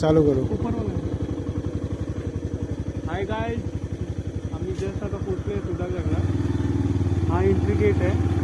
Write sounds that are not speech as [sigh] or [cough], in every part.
चालू करू. हाय गाय आम्ही जस्ट आता पोचलोय सुधागडला हा एंट्री गेट आहे.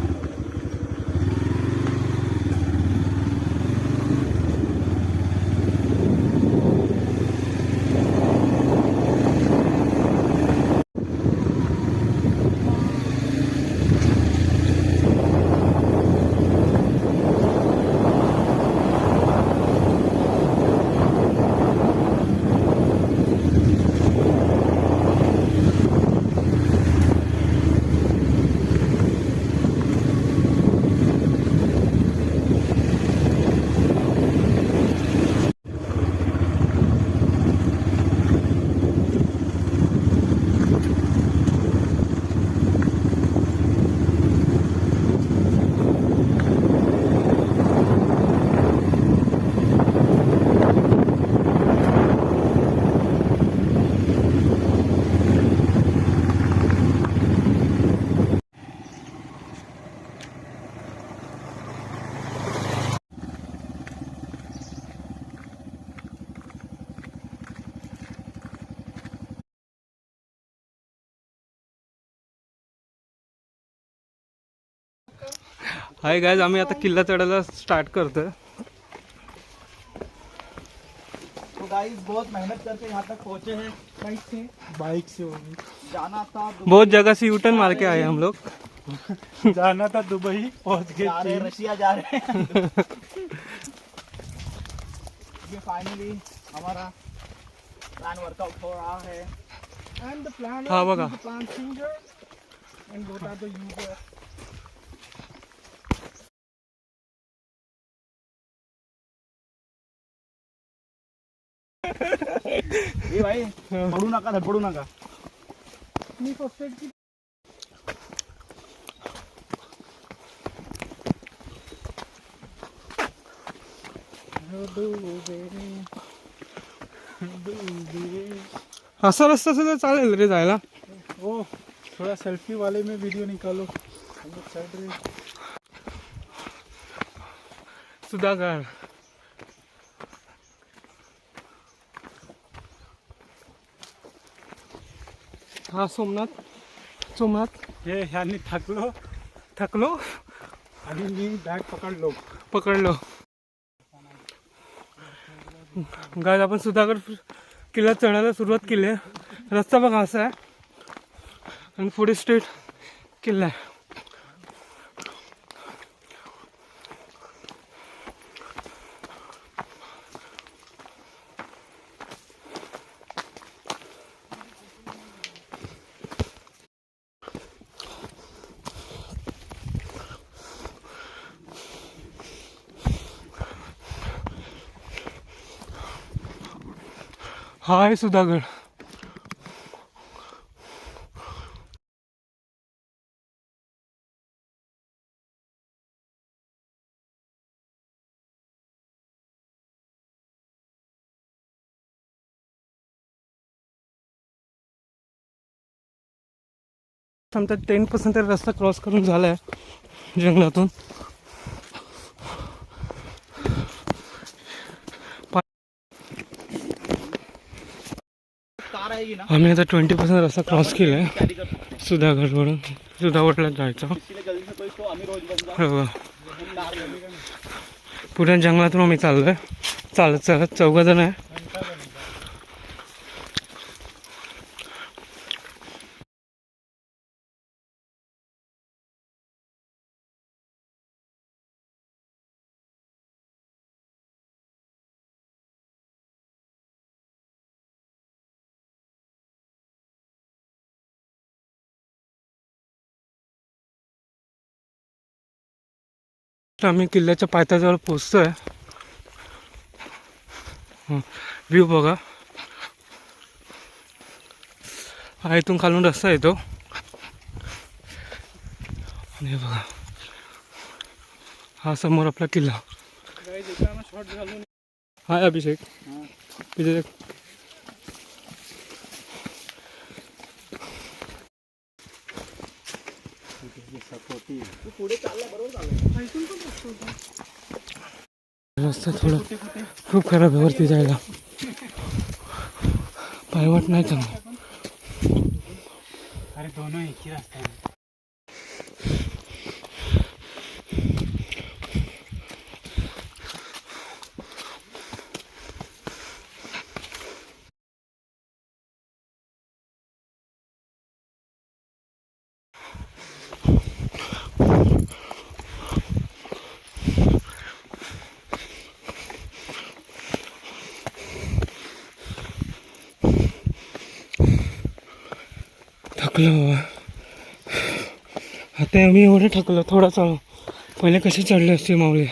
हाय गायज आम्ही आता किल्ला चढायला स्टार्ट करतोय. तो गाइस बहुत मेहनत करके यहाँ तक पहुँचे हैं बाइक से? बाइक से होगी। जाना था बहुत जगह से यूटर्न मार के आए हम लोग। [laughs] जाना था दुबई पहुँच गए जा रहे हैं रशिया जा रहे हैं। [laughs] ये फाइनली हमारा प्लान वर्कआउट हो रहा है। एंड द प्लान हा बघा plan singer and what are the user पडू नका धडपडू नका. मी फर्स्ट असा रस्ता सुद्धा चालेल रे जायला. ओ थोड़ा सेल्फी वाले में वीडियो निकालो. हैं। सुधाकर. हा सोमनाथ सोमनाथ. हे ह्यांनी थकलो थकलो आणि मी बॅग पकडलो. पकडलो. गाय आपण सुधाकर किल्ला चढायला सुरुवात केली आहे. रस्ता बघा असा आहे. आणि पुढे स्ट्रेट किल्ला आहे. हा आहे सुधागड आमचा टेन पर्सेंट रस्ता क्रॉस करून झाला आहे जंगलातून कार आएगी ना आम्ही आता ट्वेंटी पर्सेंट रस्ता क्रॉस केला आहे सुधागडवरून सुधागडला जायचं. इसलिए पुढे जंगलातून आम्ही चाललोय. चालत चालत चौघ जण आहे. तर आम्ही किल्ल्याच्या पायथ्याजवळ पोचतोय व्ह्यू बघा. हा इथून खालून रस्ता येतो. आणि बघा. हा समोर आपला किल्ला. हाय अभिषेक. रस्ता थोडा खूप खराब आहे वरती जायला. पायवाट नाही चांगला. अरे दोन एक रस्ता थकलो आता आम्ही एवढं थकलो थोडा चालू पहिले कसे चढले असते माऊली?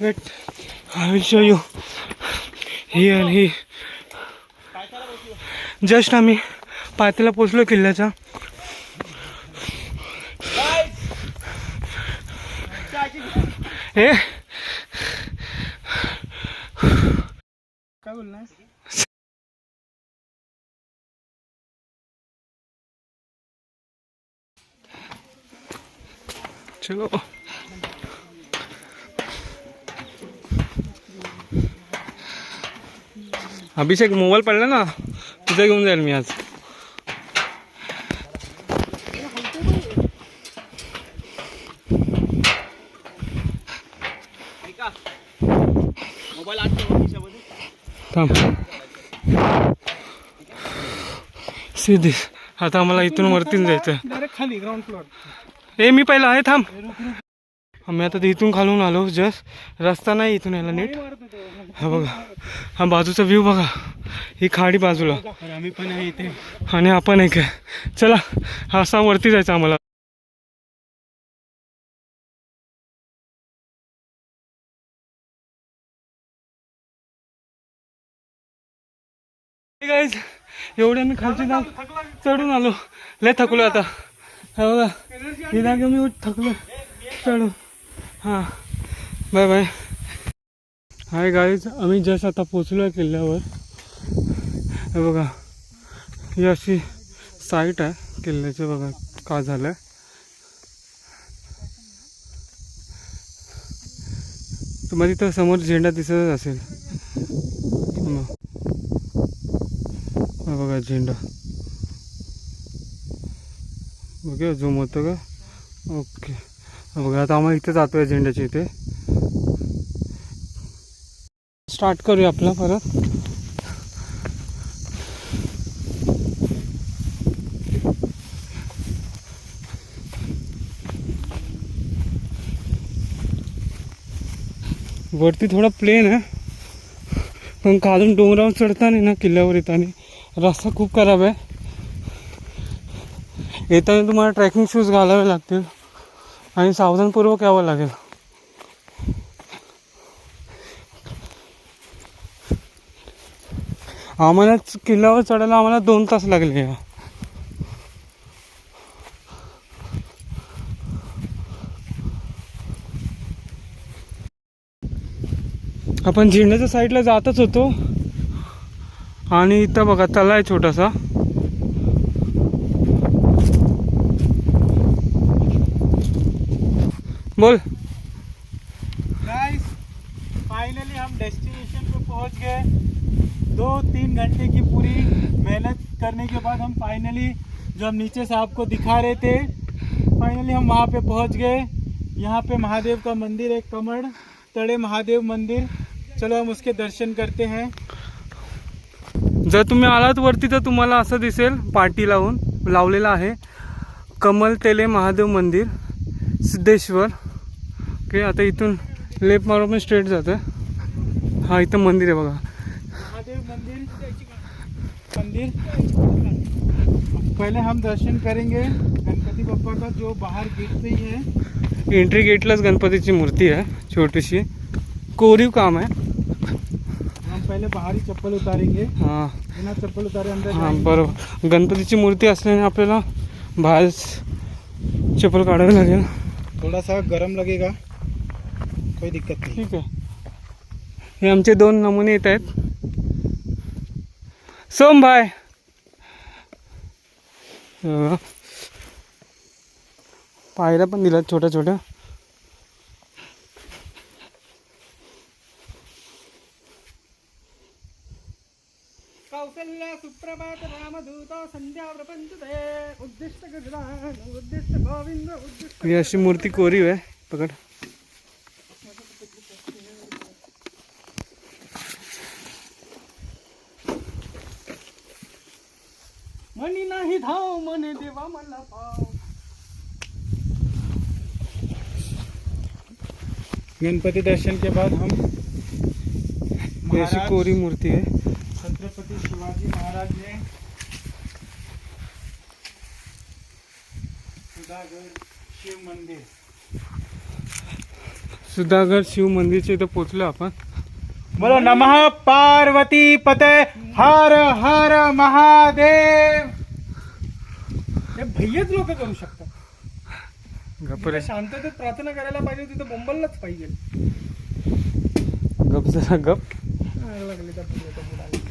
Wait I will show you he and ही जस्ट आम्ही पायथ्याला पोचलो किल्ल्याच्या. ए? काय बोलणार चलो अभिषेक मोबाईल पडला ना तिथे घेऊन जाईल मी आज थांब सीधी आता आम्हाला इथून वरतीन जायचं आहे. खाली ग्राउंड फ्लोअर ए मी पहिला आहे थांब. आम्ही आता ते इथून खालून आलो जस्ट. रस्ता नाही इथून यायला नीट. हा बघा. हा बाजूचा व्ह्यू बघा. ही खाडी बाजूला. आम्ही पण आहे इथे. आणि आपण एक आहे. चला हा असा वरती जायचं आम्हाला. Hey guys, एवढे मी खालची जाग चढून आलो. लय थकलो आता. हो बघा ही जागा मी थकलो चढू हां। बाय बाय हाय गाईज आम्ही जस्ट आता पोचलो आहे किल्ल्यावर हे बघा। ही अशी साईट आहे किल्ल्याची बघा। का झालं तुम्हाला तिथं समोर झेंडा दिसतच असेल. मग. बघा झेंडा. ओके झूम होतं का? ओके बघा आता आम्हाला इथे जातोय झेंड्याच्या इथे. स्टार्ट करूया आपला परत. वरती थोडा प्लेन आहे. पण खालून डोंगरावर चढताना ना किल्ल्यावर येताना रस्ता खूप खराब आहे. येताना तुम्हाला ट्रॅकिंग शूज घालावे लागतील आणि सावधानपूर्वक यावं लागेल. आम्हाला किल्ल्यावर चढायला आम्हाला दोन तास लागले या आपण झेंड्याच्या साईडला जातच होतो. आणि इथं बघा तला आहे छोटासा. बोल. गाइस फाइनली हम डेस्टिनेशन पे पहुंच गए। दो तीन घंटे की पूरी मेहनत करने के बाद हम फाइनली जो हम नीचे से आपको दिखा रहे थे फाइनली हम वहाँ पे पहुंच गए। यहाँ पे महादेव का मंदिर है कमर तड़े महादेव मंदिर। चलो हम उसके दर्शन करते हैं। जर तुम्ही आलात वरती तर तुम्हाला असं दिसेल पाटी लावून लावलेलं आहे. कमल तेले महादेव मंदिर सिद्धेश्वर. ओके आता इथून लेप मारून पण स्ट्रेट जातं. हा इथं मंदिर आहे बघा. मंदिर मंदिर पहले हम दर्शन करेंगे. गणपति बप्पा का जो बाहर गेट पे ही है. एंट्री गेटलाच गणपतीची मूर्ती आहे छोटीशी. कोरीव काम आहे. हम पहले बाहर ही चप्पल उतारेंगे. हां. बिना चप्पल उतारे अंदर हां जाएंगे। बरोबर. गणपतीची मूर्ती असल्याने आपल्याला बाहेर चप्पल काढावी लागेल. थोड़ा सा गर्म लगेगा. काही दिक्कत नाही। ठीक आहे हे आमचे दोन नमुने येत आहेत सोम भाय पायऱ्या पण दिल्यात छोट्या छोट्या कौशल्य सुप्रभात संध्या प्रपंच उद्दिष्ट उद्दिष्ट गोविंद अशी मूर्ती कोरीव आहे पकड। गणपति दर्शन के बाद हम ही महाराज कोरी मूर्ती आहे छत्रपति शिवाजी महाराज ने सुधागढ़ शिव मंदिर। सुधागड शिव मंदिरच्या इथं पोचलो आपण बोलो नमः पार्वती पते हर हर महादेव। हे भैयच लोक करू शकतात गप्परे जिथे शांततेत प्रार्थना करायला पाहिजे तिथं बोंबललाच पाहिजे. गप जरा गप. लागली त्या पुढे मुलाला.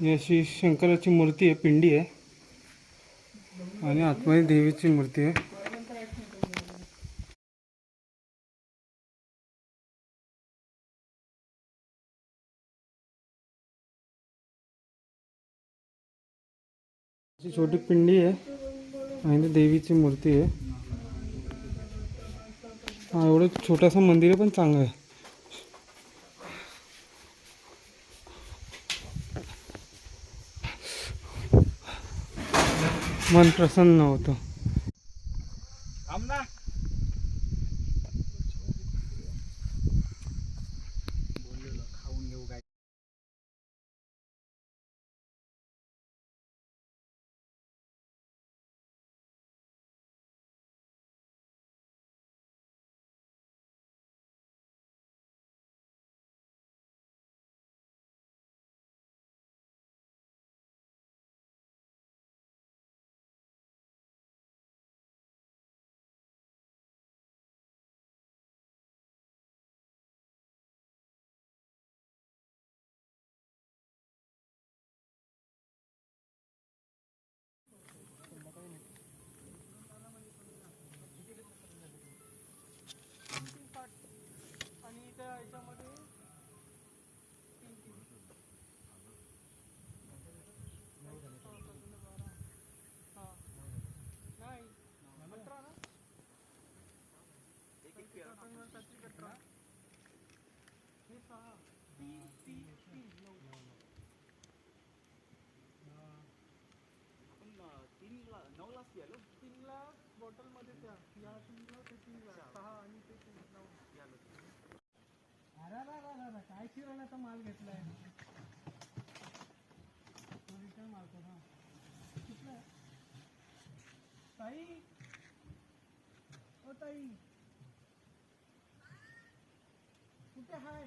ही अशी शंकराची मूर्ती आहे पिंडी आहे. आणि आतमध्ये देवीची मूर्ती आहे. अशी छोटी पिंडी आहे आणि देवीची मूर्ती आहे हा एवढं छोटंसं मंदिर आहे पण चांगलं आहे मन प्रसन्न होतं। हे सहा तीन तीन तीन नऊ बॉटलमध्ये त्या या तीनला ते तीनला सहा आणि ते तीन नऊ अरे रा रा रा काय किराणाचा माल घेतलाय रिटर्न मारतो ना कुठला ताई ओ ताई कुठे हाय